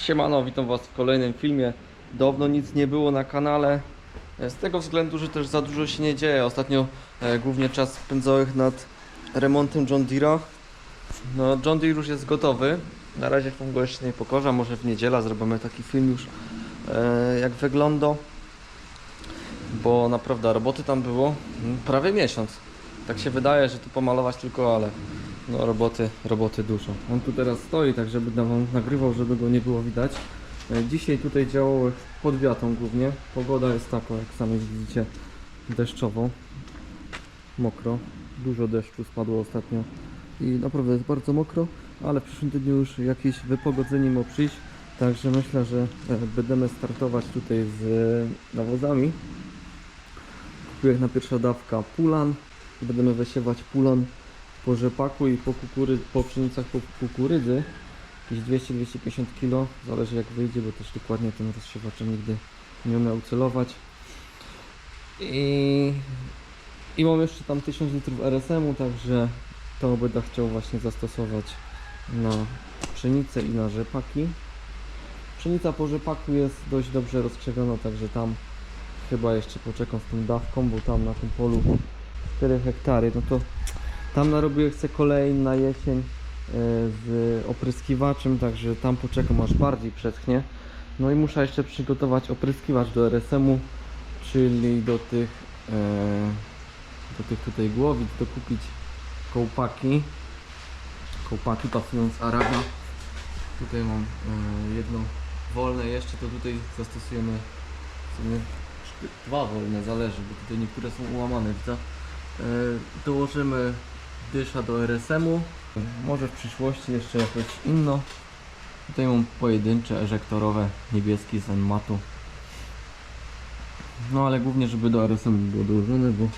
Siemano, witam Was w kolejnym filmie. Dawno nic nie było na kanale. e, Z tego względu, że też za dużo się nie dzieje. Ostatnio e, głównie czas spędzałem nad remontem John Deere'a. No, John Deere już jest gotowy. Na razie wam go jeszcze nie pokażę. Może w niedzielę zrobimy taki film już e, jak wygląda. Bo naprawdę roboty tam było mm, prawie miesiąc. Tak się wydaje, że tu pomalować tylko, ale no roboty, roboty dużo. On tu teraz stoi, tak żeby wam nagrywał, żeby go nie było widać. E, Dzisiaj tutaj działał pod wiatą głównie. Pogoda jest taka, jak sami widzicie, deszczowo. Mokro. Dużo deszczu spadło ostatnio i naprawdę jest bardzo mokro, ale w przyszłym dniu już jakieś wypogodzenie ma przyjść. Także myślę, że e, będziemy startować tutaj z e, nawozami. Kupiłem na pierwsza dawka pulan. Będziemy wysiewać pulan po rzepaku i po, kukury, po pszenicach po kukurydzy. Jakieś 200-250 kg, zależy jak wyjdzie, bo też dokładnie tym rozsiewaczem nigdy nie umiał celować. I, I mam jeszcze tam 1000 litrów RSM-u, także to będę chciał właśnie zastosować na pszenicę i na rzepaki. Pszenica po rzepaku jest dość dobrze rozkrzewiona, także tam chyba jeszcze poczekam z tą dawką, bo tam na tym polu 4 hektary, no to tam narobiłem chcę kolejny na jesień e, z opryskiwaczem, także tam poczekam aż bardziej przeschnie. No i muszę jeszcze przygotować opryskiwacz do RSM-u, czyli do tych, e, do tych tutaj głowic, dokupić kołpaki. Kołpaki pasują z Araba. Tutaj mam e, jedno wolne jeszcze, to tutaj zastosujemy dwa wolne, zależy, bo tutaj niektóre są ułamane, widzę. Dołożymy dysza do RSM-u. Może w przyszłości jeszcze jakoś inno. Tutaj mam pojedyncze, eżektorowe, niebieski z matu. No ale głównie, żeby do RSM było dołożone, bo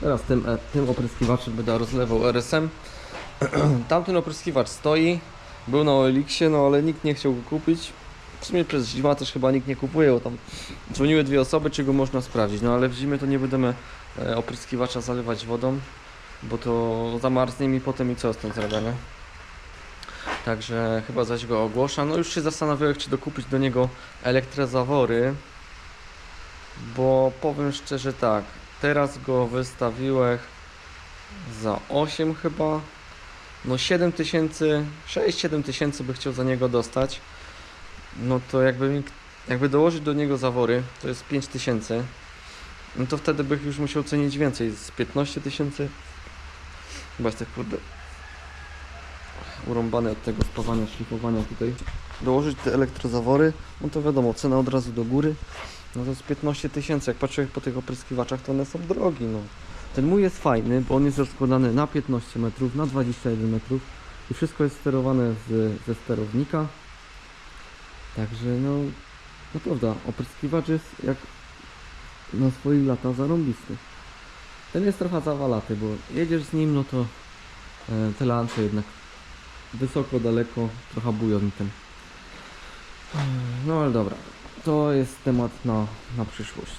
teraz tym, e, tym opryskiwaczem będę rozlewał RSM. Tamten opryskiwacz stoi, był na Elixie, no ale nikt nie chciał go kupić. W sumie przez zimę też chyba nikt nie kupuje, bo tam dzwoniły dwie osoby, czy go można sprawdzić. No ale w zimie to nie będziemy e, opryskiwacza zalewać wodą, bo to zamarznie mi potem i co z tym zrobię, nie? Także chyba zaś go ogłoszę. No już się zastanawiałem, czy dokupić do niego elektrozawory, bo powiem szczerze tak, teraz go wystawiłem za 8 chyba, no 7 tysięcy, 6-7 tysięcy by chciał za niego dostać, no to jakby mi, jakby dołożyć do niego zawory, to jest 5 tysięcy, no to wtedy bych już musiał cenić więcej, z 15 tysięcy, chyba jest tak kurde urąbane od tego spawania, szlifowania tutaj. Dołożyć te elektrozawory, no to wiadomo, cena od razu do góry, no to jest 15 tysięcy, jak patrzę po tych opryskiwaczach, to one są drogi, no. Ten mój jest fajny, bo on jest rozkładany na 15 metrów, na 21 metrów i wszystko jest sterowane z, ze sterownika. Także no, naprawdę, opryskiwacz jest jak na swoich lata zarąbisty. Ten jest trochę zawalaty, bo jedziesz z nim, no to e, te lance jednak wysoko, daleko, trochę bują tym. No ale dobra, to jest temat na, na przyszłość.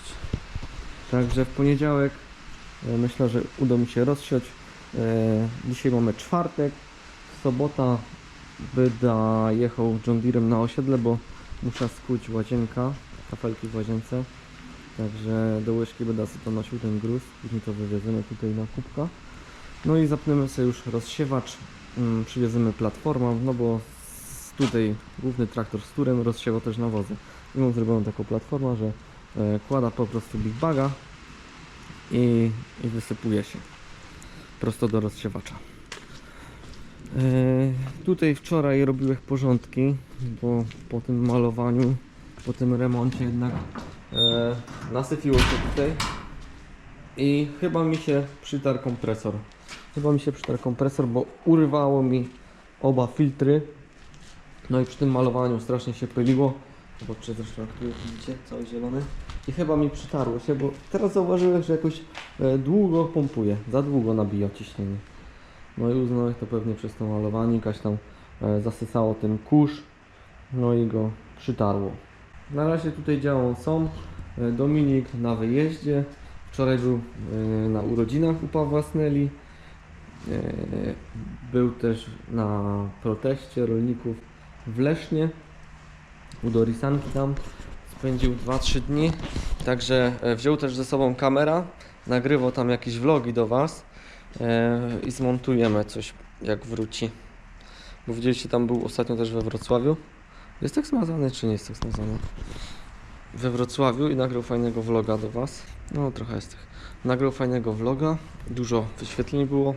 Także w poniedziałek e, myślę, że uda mi się rozsiąść. E, Dzisiaj mamy czwartek, sobota będę jechał John Deerem na osiedle, bo muszę skuć łazienka, kafelki w łazience. Także do łyżki będę sobie to nosił ten gruz, później to wywieziemy tutaj na kubka. No i zapniemy sobie już rozsiewacz, mm, przywiezymy platformę, no bo tutaj główny traktor z turem rozsiewa też nawozy. I mam zrobioną taką platformę, że e, kłada po prostu big baga i, i wysypuje się prosto do rozsiewacza. E, tutaj wczoraj robiłem porządki, bo po tym malowaniu, po tym remoncie jednak nasypiło się tutaj i chyba mi się przytarł kompresor. Chyba mi się przytarł kompresor, bo urwało mi oba filtry. No i przy tym malowaniu strasznie się pyliło. Zobaczcie zresztą jak tu widzicie, cały zielony. I chyba mi przytarło się, bo teraz zauważyłem, że jakoś e, długo pompuje, za długo nabija ciśnienie. No i uznałem to pewnie przez to malowanie, jakaś tam e, zasysało ten kurz, no i go przytarło. Na razie tutaj działą są. E, Dominik na wyjeździe. Wczoraj był e, na urodzinach u Pawła Sneli. E, Był też na proteście rolników w Lesznie. u Dorisanki tam. Spędził 2-3 dni. Także wziął też ze sobą kamera. Nagrywał tam jakieś vlogi do Was. I zmontujemy coś jak wróci. Bo widzieliście, tam był ostatnio też we Wrocławiu. Jest tak smazany, czy nie jest tak smazany? We Wrocławiu i nagrał fajnego vloga do Was. No, trochę jest tych. Nagrał fajnego vloga. Dużo wyświetleń było.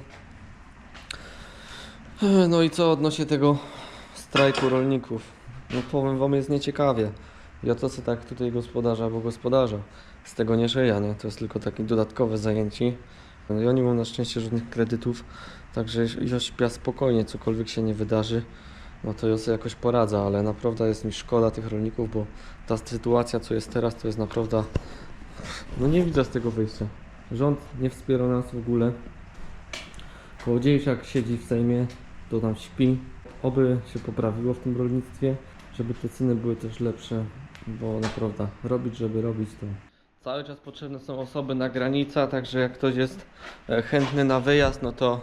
E, No i co odnośnie tego strajku rolników? No powiem Wam, jest nieciekawie. Ja to co tak tutaj gospodarza, bo gospodarza z tego nie żyje, nie? To jest tylko takie dodatkowe zajęcie. No Ja nie mam na szczęście żadnych kredytów, także ja śpię spokojnie, cokolwiek się nie wydarzy, no to sobie jakoś poradzę, ale naprawdę jest mi szkoda tych rolników, bo ta sytuacja, co jest teraz, to jest naprawdę... No nie widzę z tego wyjścia. Rząd nie wspiera nas w ogóle. Kołodziejczak siedzi w Sejmie, to tam śpi. Oby się poprawiło w tym rolnictwie, żeby te ceny były też lepsze, bo naprawdę robić, żeby robić to. Cały czas potrzebne są osoby na granicach, także jak ktoś jest e, chętny na wyjazd, no to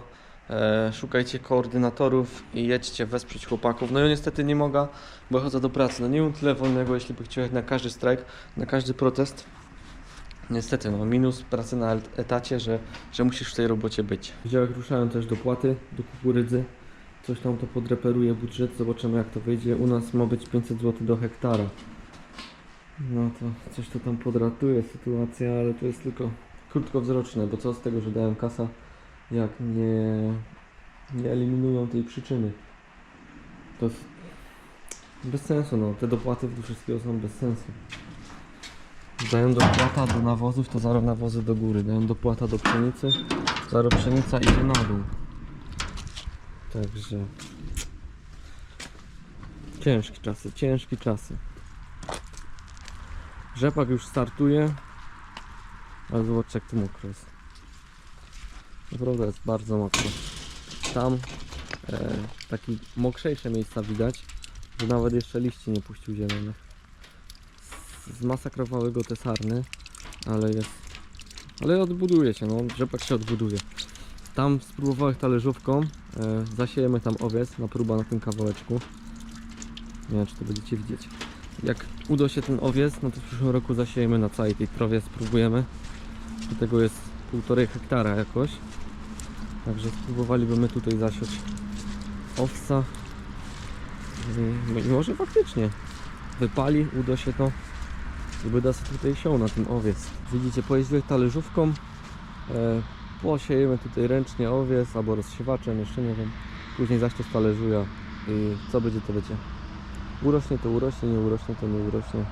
szukajcie koordynatorów i jedźcie wesprzeć chłopaków. No ja niestety nie mogę, bo chodzę do pracy. No nie mam tyle wolnego, jeśli by chciał na każdy strajk, na każdy protest. Niestety, no minus pracy na et- etacie, że, że musisz w tej robocie być. W działach ruszają też dopłaty do kukurydzy. Coś tam to podreperuje budżet, zobaczymy jak to wyjdzie. U nas ma być 500 zł do hektara. No to coś to tam podratuje sytuację, ale to jest tylko krótkowzroczne, bo co z tego, że dałem kasa, jak nie, nie eliminują tej przyczyny. To jest bez sensu, no. Te dopłaty do wszystkiego są bez sensu. Dają dopłata do nawozów, to zaraz nawozy do góry. Dają dopłata do pszenicy, zaraz pszenica idzie na dół. Także... Ciężkie czasy, ciężkie czasy. Rzepak już startuje, ale zobaczcie jak to mokro jest. Naprawdę jest bardzo mokro. Tam e, takie mokrzejsze miejsca widać, że nawet jeszcze liści nie puścił zielonych. Zmasakrowały go te sarny, ale jest... Ale odbuduje się, no, rzepak się odbuduje. Tam spróbowałem talerzówką, e, zasiejemy tam owiec na próba na tym kawałeczku. Nie wiem czy to będziecie widzieć. Jak uda się ten owiec, no to w przyszłym roku zasiejemy na całej tej trawie, spróbujemy. Do tego jest półtorej hektara jakoś. Także spróbowalibyśmy tutaj zasiać owca. I, i może faktycznie wypali, uda się to i będę sobie tutaj siął na tym owiec. Widzicie, pojeździłem talerzówką. E, posiejemy tutaj ręcznie owiec albo rozsiewaczem, jeszcze nie wiem. Później zaś to stależuję i co będzie to będzie. Urośnie to urośnie, nie urośnie to nie urośnie.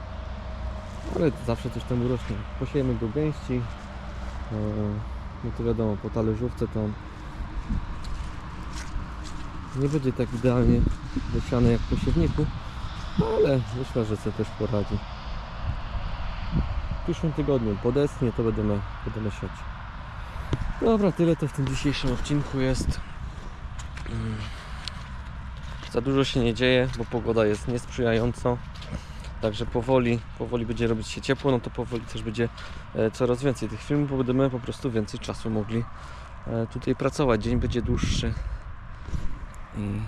Ale zawsze coś tam urośnie. Posiejemy go gęści. e, No to wiadomo, po talerzówce to nie będzie tak idealnie wysiany jak po siewniku, ale myślę, że sobie też poradzi. W przyszłym tygodniu podesnie to będziemy, będziemy siać. Dobra, tyle to w tym dzisiejszym odcinku jest. Mm. Za dużo się nie dzieje, bo pogoda jest niesprzyjająca. Także powoli, powoli będzie robić się ciepło, no to powoli też będzie e, coraz więcej tych filmów, bo będziemy po prostu więcej czasu mogli e, tutaj pracować. Dzień będzie dłuższy. I,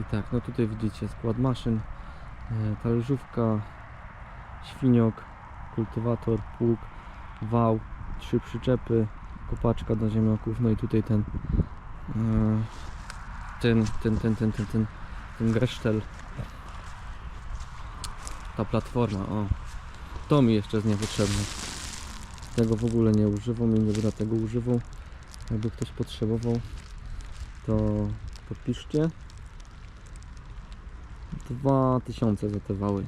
i tak, no tutaj widzicie skład maszyn, e, talerzówka, świniok, kultywator, pług, wał, trzy przyczepy, kopaczka do ziemniaków, no i tutaj ten e, ten, ten, ten, ten, ten, ten, ten gesztel ta platforma, o to mi jeszcze jest niepotrzebne. Tego w ogóle nie używam i nie będę tego używał. Jakby ktoś potrzebował to podpiszcie 2000 za te wały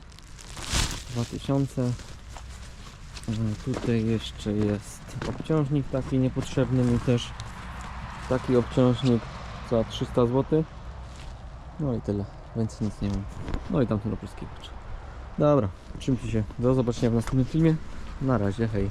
2000 E, Tutaj jeszcze jest obciążnik taki niepotrzebny mi też. Taki obciążnik za 300 zł. No i tyle, więc nic nie mam. No i tamten opryskiwacz. Dobra, trzymcie się. Do zobaczenia w następnym filmie. Na razie, hej.